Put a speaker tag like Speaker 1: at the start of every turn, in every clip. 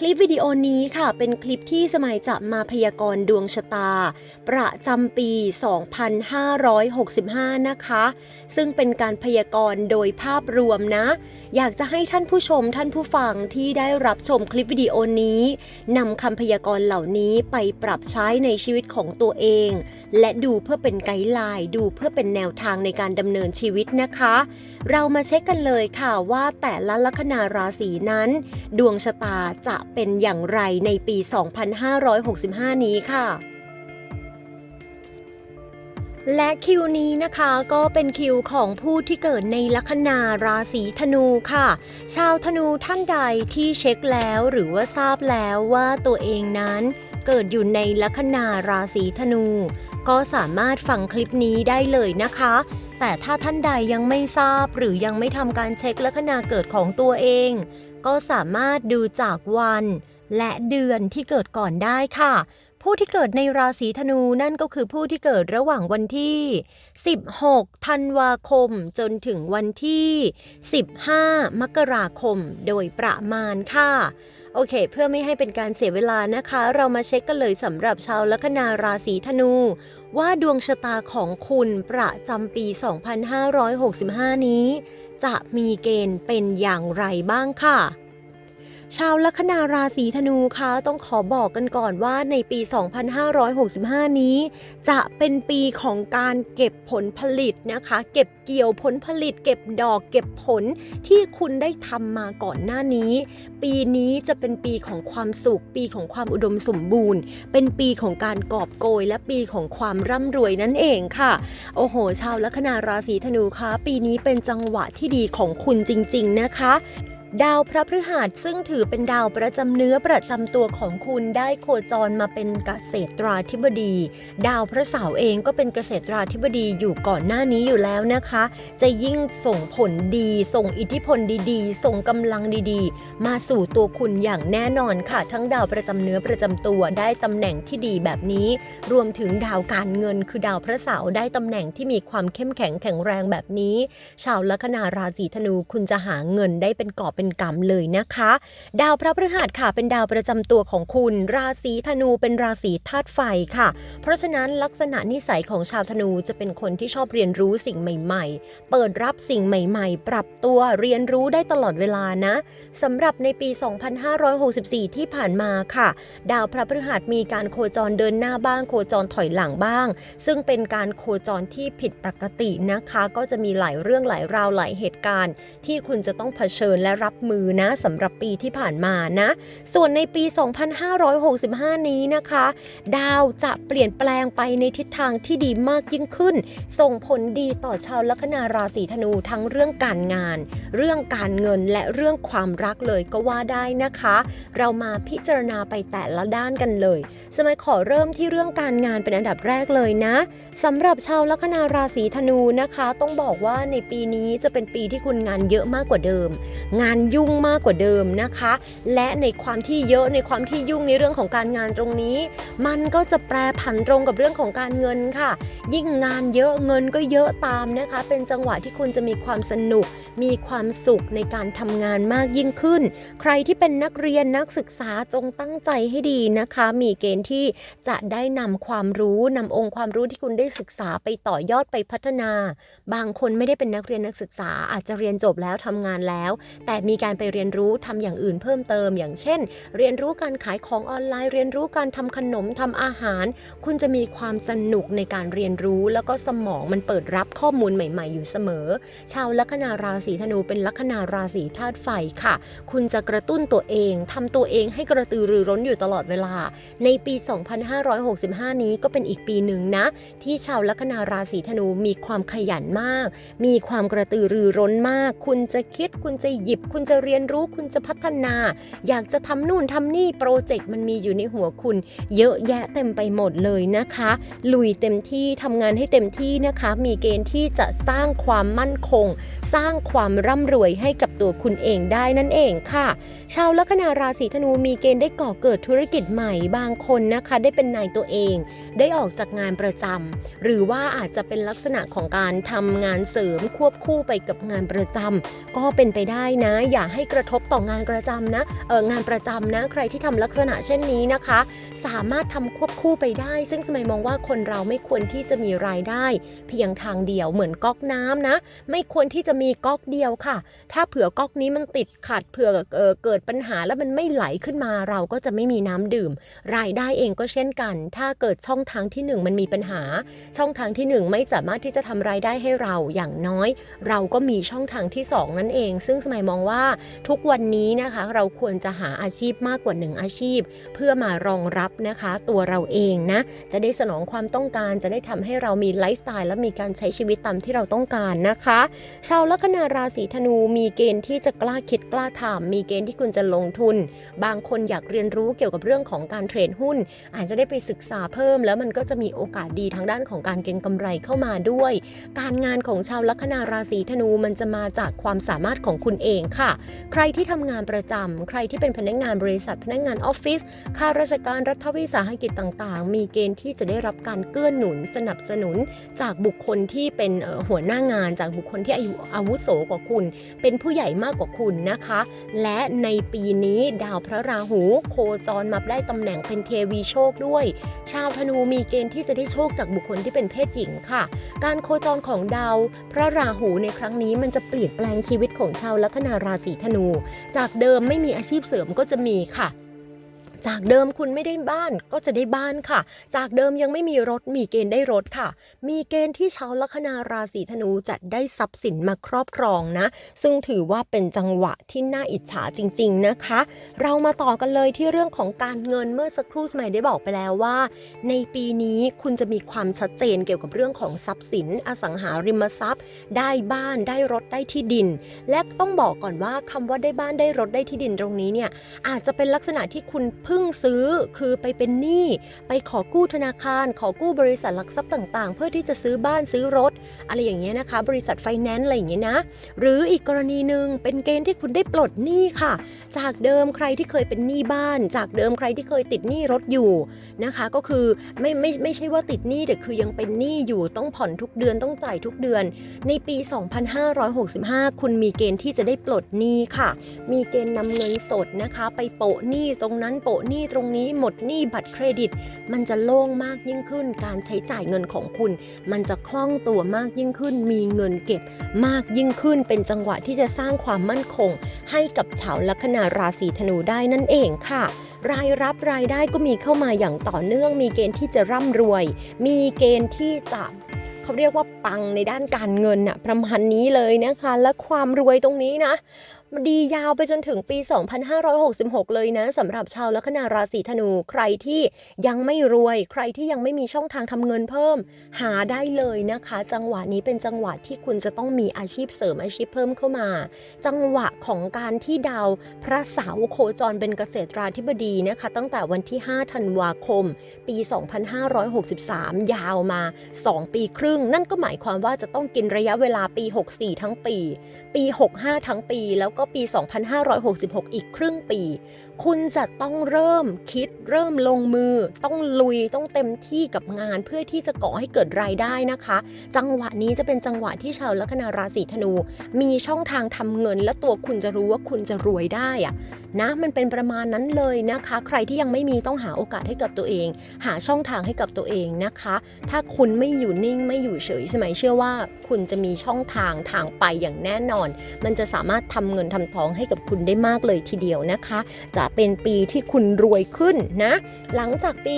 Speaker 1: คลิปวิดีโอนี้ค่ะเป็นคลิปที่สมัยจะมาพยากรณ์ดวงชะตา ประจำปี 2565 นะคะ ซึ่งเป็นการพยากรณ์โดยภาพรวมนะ อยากจะให้ท่านผู้ชมท่านผู้ฟังที่ได้รับชมคลิปวิดีโอนี้นำคำพยากรณ์เหล่านี้ไปปรับใช้ในชีวิตของตัวเอง และดูเพื่อเป็นไกด์ไลน์ดูเพื่อเป็นแนวทางในการดำเนินชีวิตนะคะ เรามาเช็คกันเลยค่ะว่าแต่ละลัคนาราศีนั้น ดวงชะตาจะเป็นอย่างไรในปี 2565 นี้ค่ะ และคิวนี้นะคะก็เป็นคิวของผู้ที่เกิดในลัคนาราศีธนูค่ะ ชาวธนูท่านใดที่เช็คแล้วหรือว่าทราบแล้วว่าตัวเองนั้นเกิดอยู่ในลัคนาราศีธนู ก็สามารถฟังคลิปนี้ได้เลยนะคะ แต่ถ้าท่านใดยังไม่ทราบหรือยังไม่ทำการเช็คลัคนาเกิดของตัวเองก็สามารถดูจากวันและเดือนที่เกิดก่อนได้ค่ะ ผู้ที่เกิดในราศีธนูนั่นก็คือผู้ที่เกิดระหว่างวันที่ 16 ธันวาคม จนถึงวันที่ 15 มกราคมโดยประมาณค่ะโอเค เพื่อไม่ให้เป็นการเสียเวลานะคะ เรามาเช็คกันเลยสำหรับชาวลัคนาราศีธนู ว่าดวงชะตาของคุณประจำปี 2565 นี้ จะมีเกณฑ์เป็นอย่างไรบ้างค่ะ ชาวลัคนาราศีธนูคะต้องขอบอกกันก่อนว่าในปี 2565 นี้ จะเป็นปีของการเก็บผลผลิตนะคะ เก็บเกี่ยวผลผลิต เก็บดอกเก็บผลที่คุณได้ทำมาก่อนหน้านี้ ปีนี้จะเป็นปีของความสุข ปีของความอุดมสมบูรณ์ เป็นปีของการกอบโกย และปีของความร่ำรวยนั่นเองค่ะ โอ้โห ชาวลัคนาราศีธนูคะปีนี้เป็นจังหวะที่ดีของคุณจริง ๆ นะคะ ดาวพระพฤหัสซึ่งถือเป็นดาวประจำเนื้อประจำตัวของคุณได้โคจรมาเป็นเกษตราธิบดี ดาวพระเสาร์เองก็เป็นเกษตราธิบดีอยู่ก่อนหน้านี้อยู่แล้วนะคะ จะยิ่งส่งผลดี ส่งอิทธิพลดีๆ ส่งกำลังดีๆ มาสู่ตัวคุณอย่างแน่นอนค่ะ ทั้งดาวประจำเนื้อประจำตัวได้ตำแหน่งที่ดีแบบนี้ รวมถึงดาวการเงิน คือดาวพระเสาร์ได้ตำแหน่งที่มีความเข้มแข็งแข็งแรงแบบนี้ ชาวลัคนาราศีธนูคุณจะหาเงินได้เป็นกอบเป็นกำเลยนะคะ ดาวพระพฤหัสค่ะ เป็นดาวประจำตัวของคุณ ราศีธนูเป็นราศีธาตุไฟค่ะ เพราะฉะนั้นลักษณะนิสัยของชาวธนูจะเป็นคนที่ชอบเรียนรู้สิ่งใหม่ ๆ เปิดรับสิ่งใหม่ ๆ ปรับตัวเรียนรู้ได้ตลอดเวลานะสำหรับในปี 2564 ที่ผ่านมาค่ะ ดาวพระพฤหัสมีการโคจรเดินหน้าบ้าง โคจรถอยหลังบ้าง ซึ่งเป็นการโคจรที่ผิดปกตินะคะ ก็จะมีหลายเรื่องหลายราวหลายเหตุการณ์ ที่คุณจะต้องเผชิญและรับมือนะสำหรับปีที่ผ่านมานะ ส่วนในปี 2565 นี้นะคะ ดาวจะเปลี่ยนแปลงไปในทิศทางที่ดีมากยิ่งขึ้น ส่งผลดีต่อชาวลัคนาราศีธนูทั้งเรื่องการงาน เรื่องการเงินและเรื่องความรักเลยก็ว่าได้นะคะ เรามาพิจารณาไปแต่ละด้านกันเลย สมัยขอเริ่มที่เรื่องการงานเป็นอันดับแรกเลยนะสำหรับชาวลัคนาราศีธนูนะคะ ต้องบอกว่าในปีนี้จะเป็นปีที่คุณงานเยอะมากกว่าเดิม งานยุ่งมากกว่าเดิมนะคะ และในความที่เยอะในความที่ยุ่งในเรื่องของการงานตรงนี้ มันก็จะแปรผันตรงกับเรื่องของการเงินค่ะ ยิ่งงานเยอะเงินก็เยอะตามนะคะ เป็นจังหวะที่คุณจะมีความสนุก มีความสุขในการทำงานมากยิ่งขึ้น ใครที่เป็นนักเรียนนักศึกษาจงตั้งใจให้ดีนะคะ มีเกณฑ์ที่จะได้นำความรู้นำองค์ความรู้ที่คุณได้ศึกษาไปต่อยอดไปพัฒนา บางคนไม่ได้เป็นนักเรียนนักศึกษาอาจจะเรียนจบแล้วทำงานแล้ว แต่มีการไปเรียนรู้ทำอย่างอื่นเพิ่มเติม อย่างเช่น เรียนรู้การขายของออนไลน์ เรียนรู้การทำขนมทำอาหาร คุณจะมีความสนุกในการเรียนรู้ แล้วก็สมองมันเปิดรับข้อมูลใหม่ ๆ อยู่เสมอ ชาวลัคนาราศีธนูเป็นลัคนาราศีธาตุไฟค่ะ คุณจะกระตุ้นตัวเองทำตัวเองให้กระตือรือร้นอยู่ตลอดเวลา ในปี 2565 นี้ก็เป็นอีกปีหนึ่งนะ ที่ชาวลัคนาราศีธนูมีความขยันมาก มีความกระตือรือร้นมาก คุณจะคิดคุณจะหยิบคุณคุณจะเรียนรู้คุณจะพัฒนา อยากจะทำนู่นทำนี่โปรเจกต์มันมีอยู่ในหัวคุณ เยอะแยะเต็มไปหมดเลยนะคะ ลุยเต็มที่ทำงานให้เต็มที่นะคะ มีเกณฑ์ที่จะสร้างความมั่นคง สร้างความร่ำรวยให้กับตัวคุณเองได้นั่นเองค่ะ ชาวลัคนาราศีธนูมีเกณฑ์ได้ก่อเกิดธุรกิจใหม่บางคนนะคะ ได้เป็นนายตัวเอง ได้ออกจากงานประจำหรือว่าอาจจะเป็นลักษณะของการทำงานเสริมควบคู่ไปกับงานประจำก็เป็นไปได้นะอย่าให้กระทบต่องานประจำนะเอองานประจำนะใครที่ทำลักษณะเช่นนี้นะคะ สามารถทำควบคู่ไปได้ ซึ่งสมัยมองว่าคนเราไม่ควรที่จะมีรายได้ เพียงทางเดียวเหมือนก๊อกน้ำนะ ไม่ควรที่จะมีก๊อกเดียวค่ะ ถ้าเผื่อก๊อกนี้มันติดขัดเผื่อเอ่อเกิดปัญหาแล้วมันไม่ไหลขึ้นมาเราก็จะไม่มีน้ำดื่ม รายได้เองก็เช่นกัน ถ้าเกิดช่องทางที่หนึ่งมันมีปัญหา ช่องทางที่หนึ่งไม่สามารถที่จะทำรายได้ให้เราอย่างน้อย เราก็มีช่องทางที่สองนั่นเอง ซึ่งสมัยมองว่าทุกวันนี้นะคะเราควรจะหาอาชีพมากกว่าหนึ่งอาชีพ เพื่อมารองรับนะคะ ตัวเราเองนะจะได้สนองความต้องการจะได้ทำให้เรามีไลฟ์สไตล์และมีการใช้ชีวิตตามที่เราต้องการนะคะ ชาวลัคนาราศีธนูมีเกณฑ์ที่จะกล้าคิดกล้าทำมีเกณฑ์ที่คุณจะลงทุน บางคนอยากเรียนรู้เกี่ยวกับเรื่องของการเทรดหุ้น อาจจะได้ไปศึกษาเพิ่ม แล้วมันก็จะมีโอกาสดีทางด้านของการเก็งกำไรเข้ามาด้วย การงานของชาวลัคนาราศีธนูมันจะมาจากความสามารถของคุณเองค่ะใครที่ทำงานประจำใครที่เป็นพนักงานบริษัทพนักงานออฟฟิศข้าราชการรัฐวิสาหกิจต่างๆ มีเกณฑ์ที่จะได้รับการเกื้อหนุนสนับสนุน จากบุคคลที่เป็นหัวหน้างาน จากบุคคลที่อายุอาวุโสกว่าคุณ เป็นผู้ใหญ่มากกว่าคุณนะคะ และในปีนี้ดาวพระราหู โคจรมาได้ตำแหน่งเป็นเทวีโชคด้วย ชาวธนูมีเกณฑ์ที่จะได้โชคจากบุคคลที่เป็นเพศหญิงค่ะ การโคจรของดาวพระราหูในครั้งนี้มันจะเปลี่ยนแปลงชีวิตของชาวลัคนาราศีธนู จากเดิมไม่มีอาชีพเสริมก็จะมีค่ะ จากเดิมคุณไม่ได้บ้านก็จะได้บ้านค่ะ จากเดิมยังไม่มีรถมีเกณฑ์ได้รถค่ะ มีเกณฑ์ที่ชาวลัคนาราศีธนูจะได้ทรัพย์สินมาครอบครองนะ ซึ่งถือว่าเป็นจังหวะที่น่าอิจฉาจริง ๆนะคะ เรามาต่อกันเลยที่เรื่องของการเงินเมื่อสักครู่สมัยได้บอกไปแล้วว่า ในปีนี้คุณจะมีความชัดเจนเกี่ยวกับเรื่องของทรัพย์สิน อสังหาริมทรัพย์ ได้บ้านได้รถได้ที่ดิน และต้องบอกก่อนว่าคำว่าได้บ้านได้รถได้ที่ดินตรงนี้เนี่ยอาจจะเป็นลักษณะที่คุณเพิ่งซื้อคือไปเป็นหนี้ไปขอกู้ธนาคาร ขอกู้บริษัทหลักทรัพย์ต่าง ๆ เพื่อที่จะซื้อบ้านซื้อรถ อะไรอย่างเงี้ยนะคะ บริษัทไฟแนนซ์อะไรอย่างเงี้ยนะ หรืออีกกรณีหนึ่งเป็นเกณฑ์ที่คุณได้ปลดหนี้ค่ะ จากเดิมใครที่เคยเป็นหนี้บ้าน จากเดิมใครที่เคยติดหนี้รถอยู่นะคะ ก็คือไม่ไม่ไม่ใช่ว่าติดหนี้แต่คือยังเป็นหนี้อยู่ต้องผ่อนทุกเดือนต้องจ่ายทุกเดือน ในปี 2565 คุณมีเกณฑ์ที่จะได้ปลดหนี้ค่ะ มีเกณฑ์นำเงินสดนะคะ ไปโปะหนี้ตรงนั้นโปะหนี้ตรงนี้หมดหนี้บัตรเครดิต มันจะโล่งมากยิ่งขึ้น การใช้จ่ายเงินของคุณ มันจะคล่องตัวมากยิ่งขึ้น มีเงินเก็บมากยิ่งขึ้น เป็นจังหวะที่จะสร้างความมั่นคง ให้กับชาวลัคนาราศีธนูได้นั่นเองค่ะรายรับรายได้ก็มีเข้ามาอย่างต่อเนื่อง มีเกณฑ์ที่จะร่ำรวย มีเกณฑ์ที่จะเขาเรียกว่าปังในด้านการเงินน่ะประมาณนี้เลยนะคะ และความรวยตรงนี้นะ ดียาวไปจนถึงปี 2566 เลยนะสำหรับชาวลัคนาราศีธนูใครที่ยังไม่รวย ใครที่ยังไม่มีช่องทางทำเงินเพิ่ม หาได้เลยนะคะ จังหวะนี้เป็นจังหวะที่คุณจะต้องมีอาชีพเสริมอาชีพเพิ่มเข้ามา จังหวะของการที่ดาวพระเสาโคจรเป็นเกษตราธิบดีนะคะ ตั้งแต่วันที่ 5 ธันวาคม ปี 2563 ยาวมา 2 ปีครึ่ง นั่นก็หมายความว่าจะต้องกินระยะเวลาปี 64 ทั้งปี ปี 65 ทั้งปี แล้วก็ปี 2566 อีกครึ่งปี คุณจะต้องเริ่มคิดเริ่มลงมือ ต้องลุยต้องเต็มที่กับงานเพื่อที่จะก่อให้เกิดรายได้นะคะ จังหวะนี้จะเป็นจังหวะที่ชาวลัคนาราศีธนู มีช่องทางทำเงินและตัวคุณจะรู้ว่าคุณจะรวยได้อะ นะมันเป็นประมาณนั้นเลยนะคะ ใครที่ยังไม่มีต้องหาโอกาสให้กับตัวเอง หาช่องทางให้กับตัวเองนะคะ ถ้าคุณไม่อยู่นิ่งไม่อยู่เฉยใช่ไหมเชื่อว่า คุณจะมีช่องทางทางไปอย่างแน่นอน มันจะสามารถทำเงินทำทองให้กับคุณได้มากเลยทีเดียวนะคะ จะเป็นปีที่คุณรวยขึ้นนะ หลังจากปี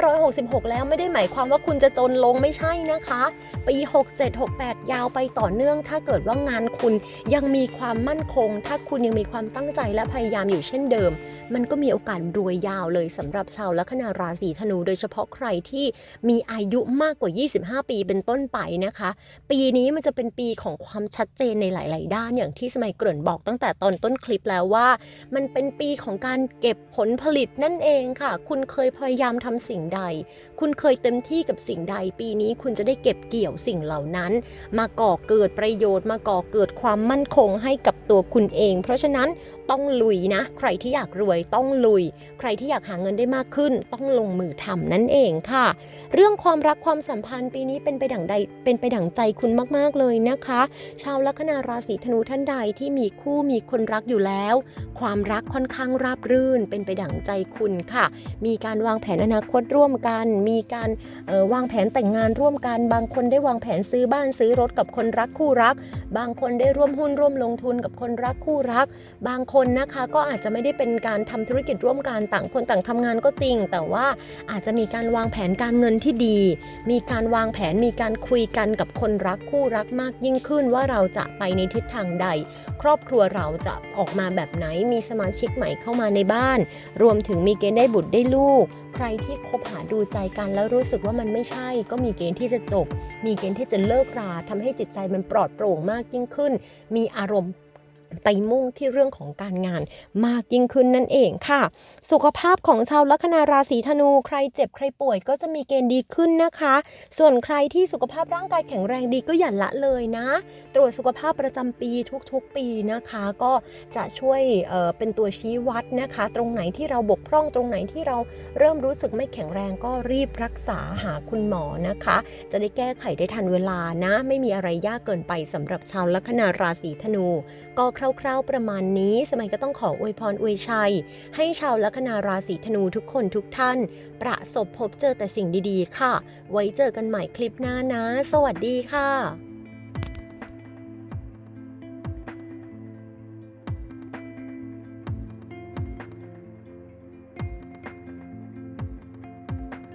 Speaker 1: 2566 แล้วไม่ได้หมายความว่าคุณจะจนลงไม่ใช่นะคะ ปี 67 68 ยาวไปต่อเนื่อง ถ้าเกิดว่างานคุณยังมีความมั่นคง ถ้าคุณยังมีความตั้งใจและพยายามอยู่เช่นเดิม มันก็มีโอกาสรวยยาวเลยสำหรับชาวลัคนาราศีธนู โดยเฉพาะใครที่มีอายุมากกว่า 25 ปีเป็นต้นไปนะคะ ปีนี้มันจะเป็นปีของความชัดเจนในหลาย ๆ ด้านอย่างที่สมัยเกริ่นบอกตั้งแต่ตอนต้นคลิปแล้วว่า มันเป็นปีของการเก็บผลผลิตนั่นเองค่ะ คุณเคยพยายามทำสิ่งใด คุณเคยเต็มที่กับสิ่งใด ปีนี้คุณจะได้เก็บเกี่ยวสิ่งเหล่านั้น มาก่อเกิดประโยชน์ มาก่อเกิดความมั่นคงให้กับตัวคุณเอง เพราะฉะนั้นต้องลุยนะ ใครที่อยากรวยต้องลุย ใครที่อยากหาเงินได้มากขึ้น ต้องลงมือทำนั่นเองค่ะ เรื่องความรักความสัมพันธ์ปีนี้เป็นไปดังใดเป็นไปดังใจคุณมากๆเลยนะคะ ชาวลัคนาราศีธนูท่านใดที่มีคู่มีคนรักอยู่แล้ว ความรักค่อนข้างราบรื่น เป็นไปดังใจคุณค่ะ มีการวางแผนอนาคตร่วมกัน มีการออวางแผนแต่งงานร่วมกัน บางคนได้วางแผนซื้อบ้านซื้อรถกับคนรักคู่รัก บางคนได้ร่วมหุ้นร่วมลงทุนกับคนรักคู่รัก บางคนนะคะก็อาจจะไม่ได้เป็นการทำธุรกิจร่วมกันต่างคนต่างทำงานก็จริง แต่ว่าอาจจะมีการวางแผนการเงินที่ดี มีการวางแผนมีการคุยกันกับคนรักคู่รักมากยิ่งขึ้นว่าเราจะไปในทิศทางใด ครอบครัวเราจะออกมาแบบไหนมีสมาชิกใหม่เข้ามาในบ้าน รวมถึงมีเกณฑ์ได้บุตรได้ลูก ใครที่คบหาดูใจกันแล้วรู้สึกว่ามันไม่ใช่ ก็มีเกณฑ์ที่จะจบ มีเกณฑ์ที่จะเลิกราทำให้จิตใจมันปลอดโปร่งมากยิ่งขึ้น มีอารมณ์ ไปมุ่งที่เรื่องของการงานมากยิ่งขึ้นนั่นเองค่ะ สุขภาพของชาวลัคนาราศีธนูใครเจ็บใครป่วยก็จะมีเกณฑ์ดีขึ้นนะคะ ส่วนใครที่สุขภาพร่างกายแข็งแรงดีก็อย่าละเลยนะ ตรวจสุขภาพประจำปีทุกๆปีนะคะ ก็จะช่วยเเป็นตัวชี้วัดนะคะ ตรงไหนที่เราบกพร่องตรงไหนที่เราเริ่มรู้สึกไม่แข็งแรงก็รีบรักษาหาคุณหมอนะคะ จะได้แก้ไขได้ทันเวลานะ ไม่มีอะไรยากเกินไปสำหรับชาวลัคนาราศีธนูก็คร่าวๆประมาณนี้ สมัยก็ต้องขออวยพรอวยชัย ให้ชาวลัคนาราศีธนูทุกคนทุกท่าน ประสบพบเจอแต่สิ่งดีๆ ค่ะ ไว้เจอกันใหม่คลิปหน้านะ สวัสดีค่ะ